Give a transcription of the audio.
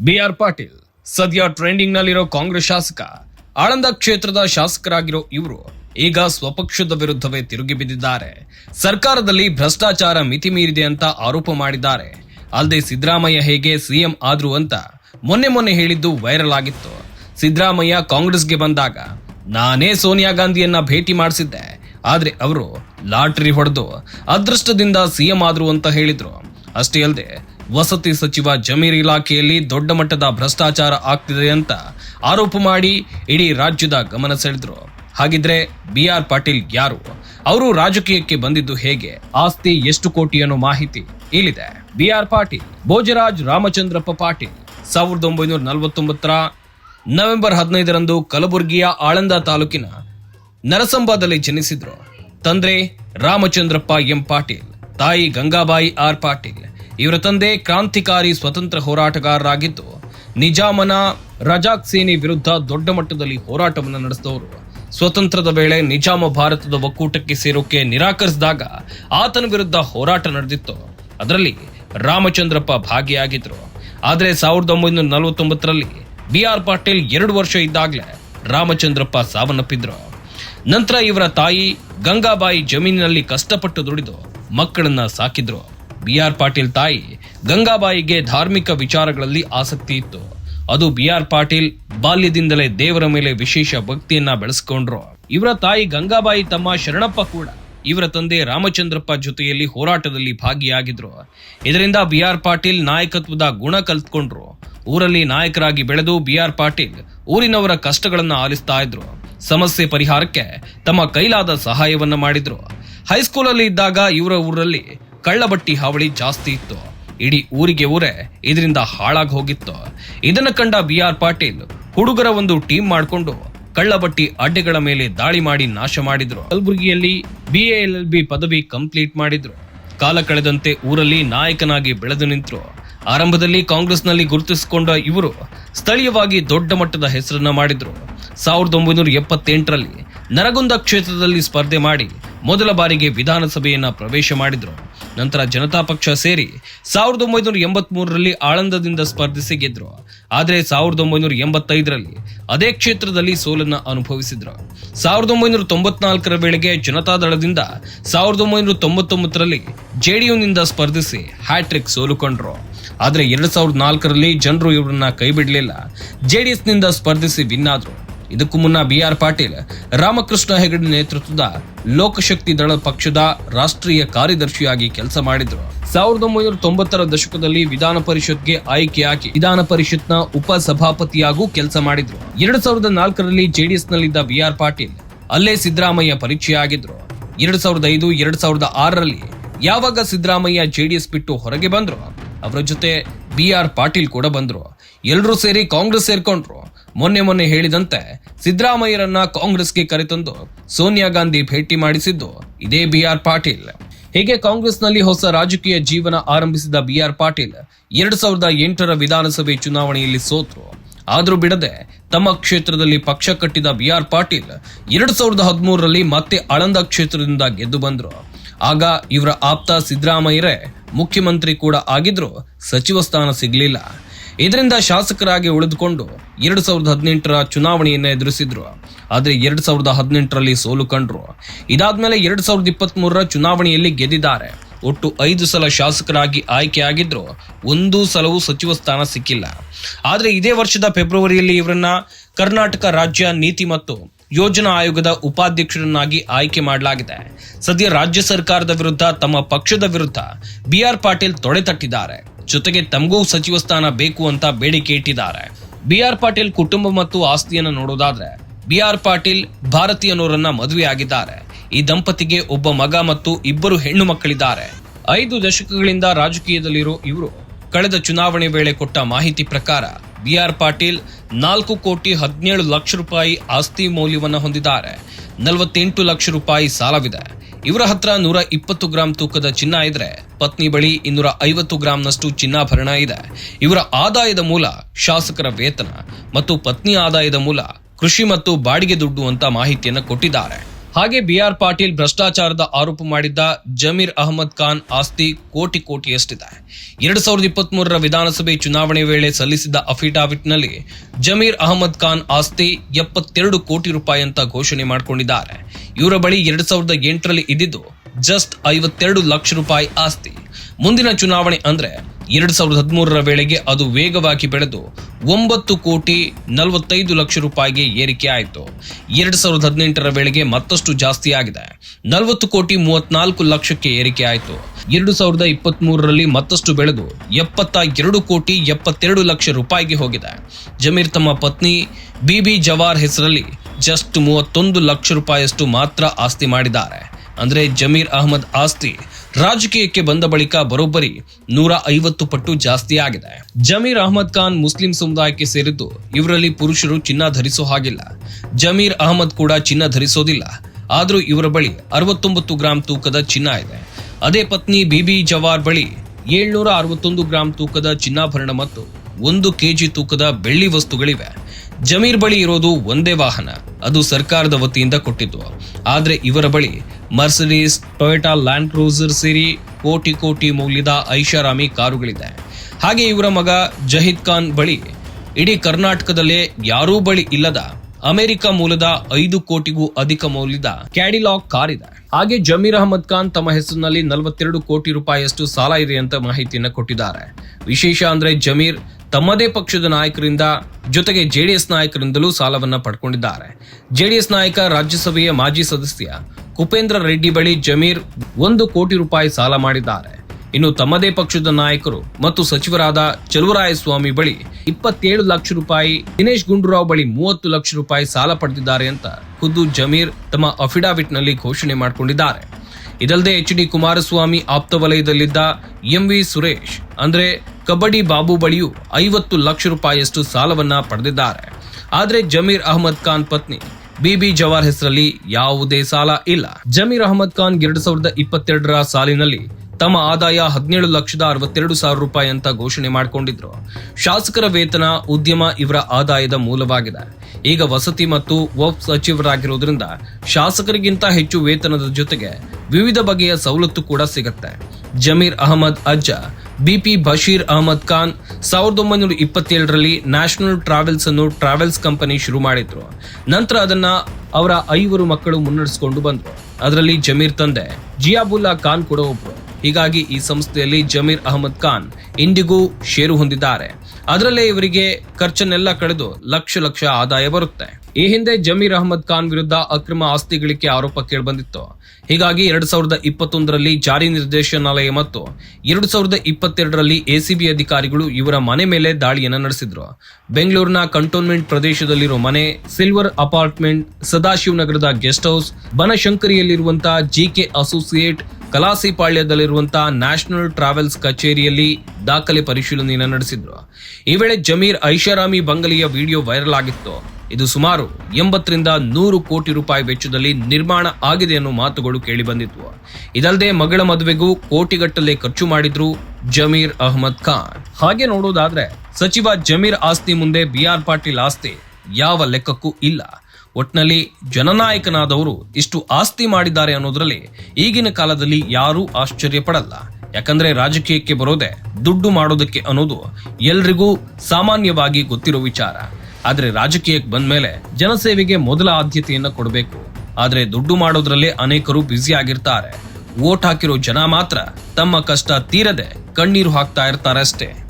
B R Patil, ಸದ್ಯ trending ನಲ್ಲಿರೋ ಕಾಂಗ್ರೆಸ್ ಶಾಸಕ, ಆಳಂದ ಕ್ಷೇತ್ರದ ಶಾಸಕರಾಗಿರೋ ಇವರು ಈಗ ಸ್ವಪಕ್ಷದ ವಿರುದ್ಧವೇ ತಿರುಗಿ ಬಿದ್ದಿದ್ದಾರೆ. ಸರ್ಕಾರದಲ್ಲಿ ಭ್ರಷ್ಟಾಚಾರ ಮಿತಿ ಮೀರಿದೆ ಅಂತ ಆರೋಪ ಮಾಡಿದ್ದಾರೆ. ಅಲ್ಲದೆ ಸಿದ್ದರಾಮಯ್ಯ ಹೇಗೆ ಸಿಎಂ ಆದ್ರು ಅಂತ ಮೊನ್ನೆ ಮೊನ್ನೆ ಹೇಳಿದ್ದು ವೈರಲ್ ಆಗಿತ್ತು. ಸಿದ್ದರಾಮಯ್ಯ ಕಾಂಗ್ರೆಸ್ಗೆ ಬಂದಾಗ, ನಾನೇ ಸೋನಿಯಾ ಗಾಂಧಿಯನ್ನ ಭೇಟಿ ಮಾಡಿಸಿದ್ದೆ. ಆದ್ರೆ ಅವರು ಲಾಟರಿ ಹೊಡೆದು ಅದೃಷ್ಟದಿಂದ ಸಿಎಂ ಆದ್ರು ಅಂತ ಹೇಳಿದ್ರು. ಅಷ್ಟೇ ಅಲ್ಲದೆ ವಸತಿ ಸಚಿವ ಜಮೀರ್ ಇಲಾಖೆಯಲ್ಲಿ ದೊಡ್ಡ ಮಟ್ಟದ ಭ್ರಷ್ಟಾಚಾರ ಆಗ್ತಿದೆ ಅಂತ ಆರೋಪ ಮಾಡಿ ಇಡೀ ರಾಜ್ಯದ ಗಮನ ಸೆಳೆದ್ರು. ಹಾಗಿದ್ರೆ ಬಿ ಆರ್ ಪಾಟೀಲ್ ಯಾರು? ಅವರು ರಾಜಕೀಯಕ್ಕೆ ಬಂದಿದ್ದು ಹೇಗೆ? ಆಸ್ತಿ ಎಷ್ಟು ಕೋಟಿ ಅನ್ನೋ ಮಾಹಿತಿ ಇಲ್ಲಿದೆ. ಬಿ ಆರ್ ಪಾಟೀಲ್, ಭೋಜರಾಜ್ ರಾಮಚಂದ್ರಪ್ಪ ಪಾಟೀಲ್, ಸಾವಿರದ ಒಂಬೈನೂರ ನಲವತ್ತೊಂಬತ್ತರ ನವೆಂಬರ್ ಹದಿನೈದರಂದು ಕಲಬುರಗಿಯ ಆಳಂದ ತಾಲೂಕಿನ ನರಸಂಬದಲ್ಲಿ ಜನಿಸಿದ್ರು. ತಂದ್ರೆ ರಾಮಚಂದ್ರಪ್ಪ ಎಂ ಪಾಟೀಲ್, ತಾಯಿ ಗಂಗಾಬಾಯಿ ಆರ್ ಪಾಟೀಲ್ ಇವರ ತಂದೆ ಕ್ರಾಂತಿಕಾರಿ ಸ್ವತಂತ್ರ ಹೋರಾಟಗಾರರಾಗಿದ್ದು, ನಿಜಾಮನ ರಜಾಕ್ ಸೇನೆ ವಿರುದ್ಧ ದೊಡ್ಡ ಮಟ್ಟದಲ್ಲಿ ಹೋರಾಟವನ್ನು ನಡೆಸಿದವರು. ಸ್ವತಂತ್ರದ ವೇಳೆ ನಿಜಾಮ ಭಾರತದ ಒಕ್ಕೂಟಕ್ಕೆ ಸೇರೋಕೆ ನಿರಾಕರಿಸಿದಾಗ ಆತನ ವಿರುದ್ಧ ಹೋರಾಟ ನಡೆದಿತ್ತು. ಅದರಲ್ಲಿ ರಾಮಚಂದ್ರಪ್ಪ ಭಾಗಿಯಾಗಿದ್ರು. ಆದರೆ ಸಾವಿರದ ಒಂಬೈನೂರ ನಲವತ್ತೊಂಬತ್ತರಲ್ಲಿ ಬಿ ಆರ್ ಪಾಟೀಲ್ ಎರಡು ವರ್ಷ ಇದ್ದಾಗಲೇ ರಾಮಚಂದ್ರಪ್ಪ ಸಾವನ್ನಪ್ಪಿದ್ರು. ನಂತರ ಇವರ ತಾಯಿ ಗಂಗಾಬಾಯಿ ಜಮೀನಿನಲ್ಲಿ ಕಷ್ಟಪಟ್ಟು ದುಡಿದು ಮಕ್ಕಳನ್ನ ಸಾಕಿದ್ರು. ಬಿ ಆರ್ ಪಾಟೀಲ್ ತಾಯಿ ಗಂಗಾಬಾಯಿಗೆ ಧಾರ್ಮಿಕ ವಿಚಾರಗಳಲ್ಲಿ ಆಸಕ್ತಿ ಇತ್ತು. ಅದು ಬಿ ಆರ್ ಪಾಟೀಲ್ ಬಾಲ್ಯದಿಂದಲೇ ದೇವರ ಮೇಲೆ ವಿಶೇಷ ಭಕ್ತಿಯನ್ನ ಬೆಳೆಸ್ಕೊಂಡ್ರು. ಇವರ ತಾಯಿ ಗಂಗಾಬಾಯಿ ತಮ್ಮ ಶರಣಪ್ಪ ಕೂಡ ಇವರ ತಂದೆ ರಾಮಚಂದ್ರಪ್ಪ ಜೊತೆಯಲ್ಲಿ ಹೋರಾಟದಲ್ಲಿ ಭಾಗಿಯಾಗಿದ್ರು. ಇದರಿಂದ ಬಿ ಆರ್ ಪಾಟೀಲ್ ನಾಯಕತ್ವದ ಗುಣ ಕಲ್ತ್ಕೊಂಡ್ರು. ಊರಲ್ಲಿ ನಾಯಕರಾಗಿ ಬೆಳೆದು ಬಿ ಆರ್ ಪಾಟೀಲ್ ಊರಿನವರ ಕಷ್ಟಗಳನ್ನ ಆಲಿಸ್ತಾ ಇದ್ರು. ಸಮಸ್ಯೆ ಪರಿಹಾರಕ್ಕೆ ತಮ್ಮ ಕೈಲಾದ ಸಹಾಯವನ್ನ ಮಾಡಿದ್ರು. ಹೈಸ್ಕೂಲಲ್ಲಿ ಇದ್ದಾಗ ಇವರ ಊರಲ್ಲಿ ಕಳ್ಳಬಟ್ಟಿ ಹಾವಳಿ ಜಾಸ್ತಿ ಇತ್ತು. ಇಡೀ ಊರಿಗೆ ಊರೇ ಇದರಿಂದ ಹಾಳಾಗಿ ಹೋಗಿತ್ತು. ಇದನ್ನು ಕಂಡ ಬಿ ಆರ್ ಪಾಟೀಲ್ ಹುಡುಗರ ಒಂದು ಟೀಮ್ ಮಾಡಿಕೊಂಡು ಕಳ್ಳಬಟ್ಟಿ ಅಡ್ಡೆಗಳ ಮೇಲೆ ದಾಳಿ ಮಾಡಿ ನಾಶ ಮಾಡಿದ್ರು. ಕಲಬುರಗಿಯಲ್ಲಿ ಬಿ ಎಲ್ ಬಿ ಪದವಿ ಕಂಪ್ಲೀಟ್ ಮಾಡಿದ್ರು. ಕಾಲ ಕಳೆದಂತೆ ಊರಲ್ಲಿ ನಾಯಕನಾಗಿ ಬೆಳೆದು ನಿಂತರು. ಆರಂಭದಲ್ಲಿ ಕಾಂಗ್ರೆಸ್ನಲ್ಲಿ ಗುರುತಿಸಿಕೊಂಡ ಇವರು ಸ್ಥಳೀಯವಾಗಿ ದೊಡ್ಡ ಮಟ್ಟದ ಹೆಸರನ್ನ ಮಾಡಿದ್ರು. ಸಾವಿರದ ಒಂಬೈನೂರ ಎಪ್ಪತ್ತೆಂಟರಲ್ಲಿ ನರಗುಂದ ಕ್ಷೇತ್ರದಲ್ಲಿ ಸ್ಪರ್ಧೆ ಮಾಡಿ ಮೊದಲ ಬಾರಿಗೆ ವಿಧಾನಸಭೆಯನ್ನ ಪ್ರವೇಶ ಮಾಡಿದ್ರು. ನಂತರ ಜನತಾ ಪಕ್ಷ ಸೇರಿ ಸಾವಿರದ ಒಂಬೈನೂರ ಎಂಬತ್ಮೂರರಲ್ಲಿ ಆಳಂದದಿಂದ ಸ್ಪರ್ಧಿಸಿ ಗೆದ್ರು. ಆದರೆ ಸಾವಿರದ ಒಂಬೈನೂರ ಎಂಬತ್ತೈದರಲ್ಲಿ ಅದೇ ಕ್ಷೇತ್ರದಲ್ಲಿ ಸೋಲನ್ನ ಅನುಭವಿಸಿದ್ರು. ಸಾವಿರದ ಒಂಬೈನೂರ ತೊಂಬತ್ನಾಲ್ಕರ ವೇಳೆಗೆ ಜನತಾದಳದಿಂದ ಸಾವಿರದ ಒಂಬೈನೂರ ತೊಂಬತ್ತೊಂಬತ್ತರಲ್ಲಿ ಜೆಡಿಯುನಿಂದ ಸ್ಪರ್ಧಿಸಿ ಹ್ಯಾಟ್ರಿಕ್ ಸೋಲುಕೊಂಡ್ರು. ಆದರೆ ಎರಡ್ ಸಾವಿರದ ನಾಲ್ಕರಲ್ಲಿ ಜನರು ಇವರನ್ನ ಕೈ ಬಿಡಲಿಲ್ಲ. ಜೆಡಿಎಸ್ನಿಂದ ಸ್ಪರ್ಧಿಸಿ ವಿನ್ ಇದಕ್ಕೂ ಮುನ್ನ ಬಿ ಆರ್ ಪಾಟೀಲ್ ರಾಮಕೃಷ್ಣ ಹೆಗಡೆ ನೇತೃತ್ವದ ಲೋಕಶಕ್ತಿ ದಳ ಪಕ್ಷದ ರಾಷ್ಟ್ರೀಯ ಕಾರ್ಯದರ್ಶಿಯಾಗಿ ಕೆಲಸ ಮಾಡಿದ್ರು. ಸಾವಿರದ ಒಂಬೈನೂರ ತೊಂಬತ್ತರ ದಶಕದಲ್ಲಿ ವಿಧಾನ ಪರಿಷತ್ಗೆ ಆಯ್ಕೆಯಾಗಿ ವಿಧಾನ ಪರಿಷತ್ನ ಉಪ ಸಭಾಪತಿಯಾಗೂ ಕೆಲಸ ಮಾಡಿದ್ರು. ಎರಡ್ ಸಾವಿರದ ನಾಲ್ಕರಲ್ಲಿ ಜೆಡಿಎಸ್ ನಲ್ಲಿದ್ದ ಬಿ ಆರ್ ಪಾಟೀಲ್ ಅಲ್ಲೇ ಸಿದ್ದರಾಮಯ್ಯ ಪರಿಚಯ ಆಗಿದ್ರು ಎರಡ್ ಸಾವಿರದ ಐದು, ಎರಡ್ ಸಾವಿರದ ಆರರಲ್ಲಿ ಯಾವಾಗ ಸಿದ್ದರಾಮಯ್ಯ ಜೆಡಿಎಸ್ ಬಿಟ್ಟು ಹೊರಗೆ ಬಂದ್ರು? ಅವರ ಜೊತೆ ಬಿ ಆರ್ ಪಾಟೀಲ್ ಕೂಡ ಬಂದ್ರು. ಎಲ್ಲರೂ ಸೇರಿ ಕಾಂಗ್ರೆಸ್ ಸೇರ್ಕೊಂಡ್ರು. ಮೊನ್ನೆ ಮೊನ್ನೆ ಹೇಳಿದಂತೆ ಸಿದ್ದರಾಮಯ್ಯರನ್ನ ಕಾಂಗ್ರೆಸ್ಗೆ ಕರೆತಂದು ಸೋನಿಯಾ ಗಾಂಧಿ ಭೇಟಿ ಮಾಡಿಸಿದ್ದು ಇದೇ ಬಿ ಆರ್ ಪಾಟೀಲ್. ಹೀಗೆ ಕಾಂಗ್ರೆಸ್ನಲ್ಲಿ ಹೊಸ ರಾಜಕೀಯ ಜೀವನ ಆರಂಭಿಸಿದ ಬಿ ಆರ್ ಪಾಟೀಲ್ ಎರಡು ಸಾವಿರದ ಎಂಟರ ವಿಧಾನಸಭೆ ಚುನಾವಣೆಯಲ್ಲಿ ಸೋತ್ರು. ಆದ್ರೂ ಬಿಡದೆ ತಮ್ಮ ಕ್ಷೇತ್ರದಲ್ಲಿ ಪಕ್ಷ ಕಟ್ಟಿದ ಬಿ ಆರ್ ಪಾಟೀಲ್ ಎರಡ್ ಸಾವಿರದ ಹದಿಮೂರರಲ್ಲಿ ಮತ್ತೆ ಆಳಂದ ಕ್ಷೇತ್ರದಿಂದ ಗೆದ್ದು ಬಂದ್ರು. ಆಗ ಇವರ ಆಪ್ತ ಸಿದ್ದರಾಮಯ್ಯರೇ ಮುಖ್ಯಮಂತ್ರಿ ಕೂಡ ಆಗಿದ್ರು, ಸಚಿವ ಸ್ಥಾನ ಸಿಗ್ಲಿಲ್ಲ. ಇದರಿಂದ ಶಾಸಕರಾಗಿ ಉಳಿದುಕೊಂಡು ಎರಡು ಸಾವಿರದ ಹದಿನೆಂಟರ ಚುನಾವಣೆಯನ್ನ ಎದುರಿಸಿದ್ರು. ಆದರೆ ಎರಡು ಸಾವಿರದ ಹದಿನೆಂಟರಲ್ಲಿ ಸೋಲು ಕಂಡ್ರು. ಇದಾದ್ಮೇಲೆ ಎರಡು ಸಾವಿರದ ಇಪ್ಪತ್ತ್ ಮೂರರ ಚುನಾವಣೆಯಲ್ಲಿ ಗೆದ್ದಿದ್ದಾರೆ. ಒಟ್ಟು ಐದು ಸಲ ಶಾಸಕರಾಗಿ ಆಯ್ಕೆಯಾಗಿದ್ರು. ಒಂದು ಸಲವೂ ಸಚಿವ ಸ್ಥಾನ ಸಿಕ್ಕಿಲ್ಲ. ಆದರೆ ಇದೇ ವರ್ಷದ ಫೆಬ್ರವರಿಯಲ್ಲಿ ಇವರನ್ನ ಕರ್ನಾಟಕ ರಾಜ್ಯ ನೀತಿ ಮತ್ತು ಯೋಜನಾ ಆಯೋಗದ ಉಪಾಧ್ಯಕ್ಷರನ್ನಾಗಿ ಆಯ್ಕೆ ಮಾಡಲಾಗಿದೆ. ಸದ್ಯ ರಾಜ್ಯ ಸರ್ಕಾರದ ವಿರುದ್ಧ ತಮ್ಮ ಪಕ್ಷದ ವಿರುದ್ಧ ಬಿ ಆರ್ ಪಾಟೀಲ್ ತೊಡೆತಟ್ಟಿದ್ದಾರೆ ಜೊತೆಗೆ ತಮಗೂ ಸಚಿವ ಸ್ಥಾನ ಬೇಕು ಅಂತ ಬೇಡಿಕೆ ಇಟ್ಟಿದ್ದಾರೆ. ಬಿ ಆರ್ ಪಾಟೀಲ್ ಕುಟುಂಬ ಮತ್ತು ಆಸ್ತಿಯನ್ನು ನೋಡೋದಾದ್ರೆ ಬಿ ಆರ್ ಪಾಟೀಲ್ ಭಾರತೀಯನವರನ್ನ ಮದುವೆಯಾಗಿದ್ದಾರೆ. ಈ ದಂಪತಿಗೆ ಒಬ್ಬ ಮಗ ಮತ್ತು ಇಬ್ಬರು ಹೆಣ್ಣು ಮಕ್ಕಳಿದ್ದಾರೆ. ಐದು ದಶಕಗಳಿಂದ ರಾಜಕೀಯದಲ್ಲಿರೋ ಇವರು ಕಳೆದ ಚುನಾವಣೆ ವೇಳೆ ಕೊಟ್ಟ ಮಾಹಿತಿ ಪ್ರಕಾರ ಬಿ ಆರ್ ಪಾಟೀಲ್ ನಾಲ್ಕು ಕೋಟಿ ಹದಿನೇಳು ಲಕ್ಷ ರೂಪಾಯಿ ಆಸ್ತಿ ಮೌಲ್ಯವನ್ನು ಹೊಂದಿದ್ದಾರೆ. ನಲವತ್ತೆಂಟು ಲಕ್ಷ ರೂಪಾಯಿ ಸಾಲವಿದೆ. ಇವರ ಹತ್ರ ನೂರ ಇಪ್ಪತ್ತು ಗ್ರಾಂ ತೂಕದ ಚಿನ್ನ ಇದ್ರೆ, ಪತ್ನಿ ಬಳಿ ಇನ್ನೂರ ಐವತ್ತು ಗ್ರಾಂನಷ್ಟು ಚಿನ್ನಾಭರಣ ಇದೆ. ಇವರ ಆದಾಯದ ಮೂಲ ಶಾಸಕರ ವೇತನ ಮತ್ತು ಪತ್ನಿ ಆದಾಯದ ಮೂಲ ಕೃಷಿ ಮತ್ತು ಬಾಡಿಗೆ ದುಡ್ಡು ಅಂತ ಮಾಹಿತಿಯನ್ನು ಕೊಟ್ಟಿದ್ದಾರೆ. ಹಾಗೆ ಬಿ ಆರ್ ಪಾಟೀಲ್ ಭ್ರಷ್ಟಾಚಾರದ ಆರೋಪ ಮಾಡಿದ್ದ ಜಮೀರ್ ಅಹಮದ್ ಖಾನ್ ಆಸ್ತಿ ಕೋಟಿ ಕೋಟಿಯಷ್ಟಿದೆ. ಎರಡ್ ಸಾವಿರದ ಇಪ್ಪತ್ತ್ ವಿಧಾನಸಭೆ ಚುನಾವಣೆ ವೇಳೆ ಸಲ್ಲಿಸಿದ್ದ ಅಫಿಡಾವಿಟ್ನಲ್ಲಿ ಜಮೀರ್ ಅಹಮದ್ ಖಾನ್ ಆಸ್ತಿ ಎಪ್ಪತ್ತೆರಡು ಕೋಟಿ ರೂಪಾಯಿ ಅಂತ ಘೋಷಣೆ ಮಾಡಿಕೊಂಡಿದ್ದಾರೆ. ಇವರ ಬಳಿ ಎರಡ್ ಸಾವಿರದ ಎಂಟರಲ್ಲಿ ಇದ್ದಿದ್ದು ಜಸ್ಟ್ ಐವತ್ತೆರಡು ಲಕ್ಷ ರೂಪಾಯಿ ಆಸ್ತಿ. ಮುಂದಿನ ಚುನಾವಣೆ ಅಂದ್ರೆ ಎರಡ್ ಸಾವಿರದ ಹದಿಮೂರರ ವೇಳೆಗೆ ಅದು ವೇಗವಾಗಿ ಬೆಳೆದು ಒಂಬತ್ತು ಕೋಟಿ ನಲವತ್ತೈದು ಲಕ್ಷ ರೂಪಾಯಿಗೆ ಏರಿಕೆ ಆಯಿತು. ಎರಡು ಸಾವಿರದ ಹದಿನೆಂಟರ ವೇಳೆಗೆ ಮತ್ತಷ್ಟು ಜಾಸ್ತಿ ಆಗಿದೆ. ನಲವತ್ತು ಕೋಟಿ ಮೂವತ್ನಾಲ್ಕು ಲಕ್ಷಕ್ಕೆ ಏರಿಕೆ ಆಯಿತು. ಎರಡು ಸಾವಿರದ ಇಪ್ಪತ್ತ್ ಮೂರರಲ್ಲಿ ಮತ್ತಷ್ಟು ಬೆಳೆದು ಎಪ್ಪತ್ತ ಎರಡು ಕೋಟಿ ಎಪ್ಪತ್ತೆರಡು ಲಕ್ಷ ರೂಪಾಯಿಗೆ ಹೋಗಿದೆ. ಜಮೀರ್ ತಮ್ಮ ಪತ್ನಿ ಬಿಬಿ ಜವಾರ್ ಹೆಸರಲ್ಲಿ ಜಸ್ಟ್ ಮೂವತ್ತೊಂದು ಲಕ್ಷ ರೂಪಾಯಿಯಷ್ಟು ಮಾತ್ರ ಆಸ್ತಿ ಮಾಡಿದ್ದಾರೆ. ಅಂದರೆ ಜಮೀರ್ ಅಹಮದ್ ಆಸ್ತಿ ರಾಜಕೀಯಕ್ಕೆ ಬಂದ ಬಳಿಕ ಬರೋಬ್ಬರಿ ನೂರ ಐವತ್ತು ಪಟ್ಟು ಜಾಸ್ತಿ ಆಗಿದೆ. ಜಮೀರ್ ಅಹಮದ್ ಖಾನ್ ಮುಸ್ಲಿಂ ಸಮುದಾಯಕ್ಕೆ ಸೇರಿದ್ದು ಇವರಲ್ಲಿ ಪುರುಷರು ಚಿನ್ನ ಧರಿಸೋ ಹಾಗಿಲ್ಲ. ಜಮೀರ್ ಅಹಮದ್ ಕೂಡ ಚಿನ್ನ ಧರಿಸೋದಿಲ್ಲ. ಆದರೂ ಇವರ ಬಳಿ ಅರವತ್ತೊಂಬತ್ತು ಗ್ರಾಂ ತೂಕದ ಚಿನ್ನ ಇದೆ. ಅದೇ ಪತ್ನಿ ಬಿಬಿ ಜವಾರ್ ಬಳಿ ಏಳ್ನೂರ ಅರವತ್ತೊಂದು ಗ್ರಾಂ ತೂಕದ ಚಿನ್ನಾಭರಣ ಮತ್ತು ಒಂದು ಕೆಜಿ ತೂಕದ ಬೆಳ್ಳಿ ವಸ್ತುಗಳಿವೆ. ಜಮೀರ್ ಬಳಿ ಇರೋದು ಒಂದೇ ವಾಹನ. ಅದು ಸರ್ಕಾರದ ವತಿಯಿಂದ ಕೊಟ್ಟಿದ್ದು. ಆದ್ರೆ ಇವರ ಬಳಿ ಮರ್ಸಿಡೀಸ್, ಟೊಯೋಟಾ ಲ್ಯಾಂಡ್ ಕ್ರೂಸರ್ ಸೇರಿ, ಕೋಟಿ ಕೋಟಿ ಮೌಲ್ಯದ ಐಷಾರಾಮಿ ಕಾರುಗಳಿದೆ. ಹಾಗೆ ಇವರ ಮಗ ಜಹೀದ್ ಖಾನ್ ಬಳಿ ಇಡೀ ಕರ್ನಾಟಕದಲ್ಲೇ ಯಾರೂ ಬಳಿ ಇಲ್ಲದ ಅಮೆರಿಕ ಮೂಲದ ಐದು ಕೋಟಿಗೂ ಅಧಿಕ ಮೌಲ್ಯದ ಕ್ಯಾಡಿಲಾಕ್ ಕಾರ್ ಇದೆ ಹಾಗೆ ಜಮೀರ್ ಅಹಮದ್ ಖಾನ್ ತಮ್ಮ ಹೆಸರಿನಲ್ಲಿ ನಲವತ್ತೆರಡು ಕೋಟಿ ರೂಪಾಯಿಯಷ್ಟು ಸಾಲ ಇದೆ ಅಂತ ಮಾಹಿತಿಯನ್ನು ಕೊಟ್ಟಿದ್ದಾರೆ. ವಿಶೇಷ ಅಂದ್ರೆ ಜಮೀರ್ ತಮ್ಮದೇ ಪಕ್ಷದ ನಾಯಕರಿಂದ ಜೊತೆಗೆ ಜೆಡಿಎಸ್ ನಾಯಕರಿಂದಲೂ ಸಾಲವನ್ನ ಪಡ್ಕೊಂಡಿದ್ದಾರೆ. ಜೆಡಿಎಸ್ ನಾಯಕ ರಾಜ್ಯಸಭೆಯ ಮಾಜಿ ಸದಸ್ಯ ಕುಪೇಂದ್ರ ರೆಡ್ಡಿ ಬಳಿ ಜಮೀರ್ ಒಂದು ಕೋಟಿ ರೂಪಾಯಿ ಸಾಲ ಮಾಡಿದ್ದಾರೆ. ಇನ್ನು ತಮ್ಮದೇ ಪಕ್ಷದ ನಾಯಕರು ಮತ್ತು ಸಚಿವರಾದ ಚಲುವರಾಯಸ್ವಾಮಿ ಬಳಿ ಇಪ್ಪತ್ತೇಳು ಲಕ್ಷ ರೂಪಾಯಿ, ದಿನೇಶ್ ಗುಂಡೂರಾವ್ ಬಳಿ ಮೂವತ್ತು ಲಕ್ಷ ರೂಪಾಯಿ ಸಾಲ ಪಡೆದಿದ್ದಾರೆ ಅಂತ ಖುದ್ದು ಜಮೀರ್ ತಮ್ಮ ಅಫಿಡಾವಿಟ್ನಲ್ಲಿ ಘೋಷಣೆ ಮಾಡಿಕೊಂಡಿದ್ದಾರೆ. ಇದಲ್ಲದೆ ಎಚ್ ಡಿ ಕುಮಾರಸ್ವಾಮಿ ಆಪ್ತ ವಲಯದಲ್ಲಿದ್ದ ಎಂ ವಿ ಸುರೇಶ್, ಅಂದ್ರೆ ಕಬಡ್ಡಿ ಬಾಬು ಬಳಿಯೂ ಐವತ್ತು ಲಕ್ಷ ರೂಪಾಯಿಯಷ್ಟು ಸಾಲವನ್ನ ಪಡೆದಿದ್ದಾರೆ. ಆದರೆ ಜಮೀರ್ ಅಹಮದ್ ಖಾನ್ ಪತ್ನಿ ಬಿಬಿ ಜವಾರ್ ಹೆಸರಲ್ಲಿ ಯಾವುದೇ ಸಾಲ ಇಲ್ಲ. ಜಮೀರ್ ಅಹಮದ್ ಖಾನ್ ಎರಡು ಸಾವಿರದ ಇಪ್ಪತ್ತೆರಡರ ಸಾಲಿನಲ್ಲಿ ತಮ್ಮ ಆದಾಯ ಹದಿನೇಳು ಲಕ್ಷದ ಅರವತ್ತೆರಡು ಸಾವಿರ ರೂಪಾಯಿ ಅಂತ ಘೋಷಣೆ ಮಾಡಿಕೊಂಡಿದ್ರು. ಶಾಸಕರ ವೇತನ ಉದ್ಯಮ ಇವರ ಆದಾಯದ ಮೂಲವಾಗಿದೆ. ಈಗ ವಸತಿ ಮತ್ತು ವಫ್ ಸಚಿವರಾಗಿರುವುದರಿಂದ ಶಾಸಕರಿಗಿಂತ ಹೆಚ್ಚು ವೇತನದ ಜೊತೆಗೆ ವಿವಿಧ ಬಗೆಯ ಸವಲತ್ತು ಕೂಡ ಸಿಗುತ್ತೆ. ಜಮೀರ್ ಅಹಮದ್ ಅಜ್ಜ ಬಿಪಿ ಬಶೀರ್ ಅಹಮದ್ ಖಾನ್ ಸಾವಿರದ ಒಂಬೈನೂರ ಇಪ್ಪತ್ತೇಳರಲ್ಲಿ ನ್ಯಾಷನಲ್ ಟ್ರಾವೆಲ್ಸ್ ಅನ್ನು ಟ್ರಾವೆಲ್ಸ್ ಕಂಪನಿ ಶುರು ಮಾಡಿದ್ರು. ನಂತರ ಅದನ್ನ ಅವರ ಐವರು ಮಕ್ಕಳು ಮುನ್ನಡೆಸಿಕೊಂಡು ಬಂದರು. ಅದರಲ್ಲಿ ಜಮೀರ್ ತಂದೆ ಜಿಯಾಬುಲ್ಲಾ ಖಾನ್ ಕೂಡ ಒಬ್ಬರು ಹೀಗಾಗಿ ಈ ಸಂಸ್ಥೆಯಲ್ಲಿ ಜಮೀರ್ ಅಹಮದ್ ಖಾನ್ ಇಂದಿಗೂ ಷೇರು ಹೊಂದಿದ್ದಾರೆ. ಅದರಲ್ಲೇ ಇವರಿಗೆ ಖರ್ಚನ್ನೆಲ್ಲ ಕಳೆದು ಲಕ್ಷ ಲಕ್ಷ ಆದಾಯ ಬರುತ್ತೆ. ಈ ಹಿಂದೆ ಜಮೀರ್ ಅಹಮದ್ ಖಾನ್ ವಿರುದ್ಧ ಅಕ್ರಮ ಆಸ್ತಿ ಗಳಿಕೆ ಆರೋಪ ಕೇಳಿಬಂದಿತ್ತು. ಹೀಗಾಗಿ ಎರಡ್ ಸಾವಿರದ ಇಪ್ಪತ್ತೊಂದರಲ್ಲಿ ಜಾರಿ ನಿರ್ದೇಶನಾಲಯ ಮತ್ತು ಎರಡು ಸಾವಿರದ ಇಪ್ಪತ್ತೆರಡರಲ್ಲಿ ಎಸಿಬಿ ಅಧಿಕಾರಿಗಳು ಇವರ ಮನೆ ಮೇಲೆ ದಾಳಿಯನ್ನು ನಡೆಸಿದ್ರು. ಬೆಂಗಳೂರಿನ ಕಂಟೋನ್ಮೆಂಟ್ ಪ್ರದೇಶದಲ್ಲಿರೋ ಮನೆ, ಸಿಲ್ವರ್ ಅಪಾರ್ಟ್ಮೆಂಟ್, ಸದಾಶಿವನಗರದ ಗೆಸ್ಟ್ ಹೌಸ್, ಬನಶಂಕರಿಯಲ್ಲಿರುವಂತಹ ಜಿಕೆ ಅಸೋಸಿಯೇಟ್ ಕಲಾಸಿಪಾಳ್ಯದಲ್ಲಿರುವಂತಹ ನ್ಯಾಷನಲ್ ಟ್ರಾವೆಲ್ಸ್ ಕಚೇರಿಯಲ್ಲಿ ದಾಖಲೆ ಪರಿಶೀಲನೆಯನ್ನು ನಡೆಸಿದ್ರು. ಈ ವೇಳೆ ಜಮೀರ್ ಐಷಾರಾಮಿ ಬಂಗಲೆಯ ವಿಡಿಯೋ ವೈರಲ್ ಆಗಿತ್ತು. ಇದು ಸುಮಾರು ಎಂಬತ್ತರಿಂದ ನೂರು ಕೋಟಿ ರೂಪಾಯಿ ವೆಚ್ಚದಲ್ಲಿ ನಿರ್ಮಾಣ ಆಗಿದೆ ಅನ್ನೋ ಮಾತುಗಳು ಕೇಳಿಬಂದಿದ್ವು ಇದಲ್ಲದೆ ಮಗಳ ಮದುವೆಗೂ ಕೋಟಿಗಟ್ಟಲೆ ಖರ್ಚು ಮಾಡಿದ್ರು ಜಮೀರ್ ಅಹಮದ್ ಖಾನ್. ಹಾಗೆ ನೋಡೋದಾದ್ರೆ ಸಚಿವ ಜಮೀರ್ ಆಸ್ತಿ ಮುಂದೆ ಬಿಆರ್ ಪಾಟೀಲ್ ಆಸ್ತಿ ಯಾವ ಲೆಕ್ಕಕ್ಕೂ ಇಲ್ಲ. ಒಟ್ನಲ್ಲಿ ಜನನಾಯಕನಾದವರು ಇಷ್ಟು ಆಸ್ತಿ ಮಾಡಿದ್ದಾರೆ ಅನ್ನೋದ್ರಲ್ಲಿ ಈಗಿನ ಕಾಲದಲ್ಲಿ ಯಾರೂ ಆಶ್ಚರ್ಯ ಪಡಲ್ಲ ಯಾಕಂದ್ರೆ ರಾಜಕೀಯಕ್ಕೆ ಬರೋದೇ ದುಡ್ಡು ಮಾಡೋದಕ್ಕೆ ಅನ್ನೋದು ಎಲ್ರಿಗೂ ಸಾಮಾನ್ಯವಾಗಿ ಗೊತ್ತಿರೋ ವಿಚಾರ. ಆದ್ರೆ ರಾಜಕೀಯಕ್ಕೆ ಬಂದ್ಮೇಲೆ ಜನಸೇವೆಗೆ ಮೊದಲ ಆದ್ಯತೆಯನ್ನ ಕೊಡಬೇಕು. ಆದ್ರೆ ದುಡ್ಡು ಮಾಡೋದ್ರಲ್ಲೇ ಅನೇಕರು ಬ್ಯುಸಿ ಆಗಿರ್ತಾರೆ. ವೋಟ್ ಹಾಕಿರೋ ಜನ ಮಾತ್ರ ತಮ್ಮ ಕಷ್ಟ ತೀರದೆ ಕಣ್ಣೀರು ಹಾಕ್ತಾ ಇರ್ತಾರೆ ಅಷ್ಟೇ.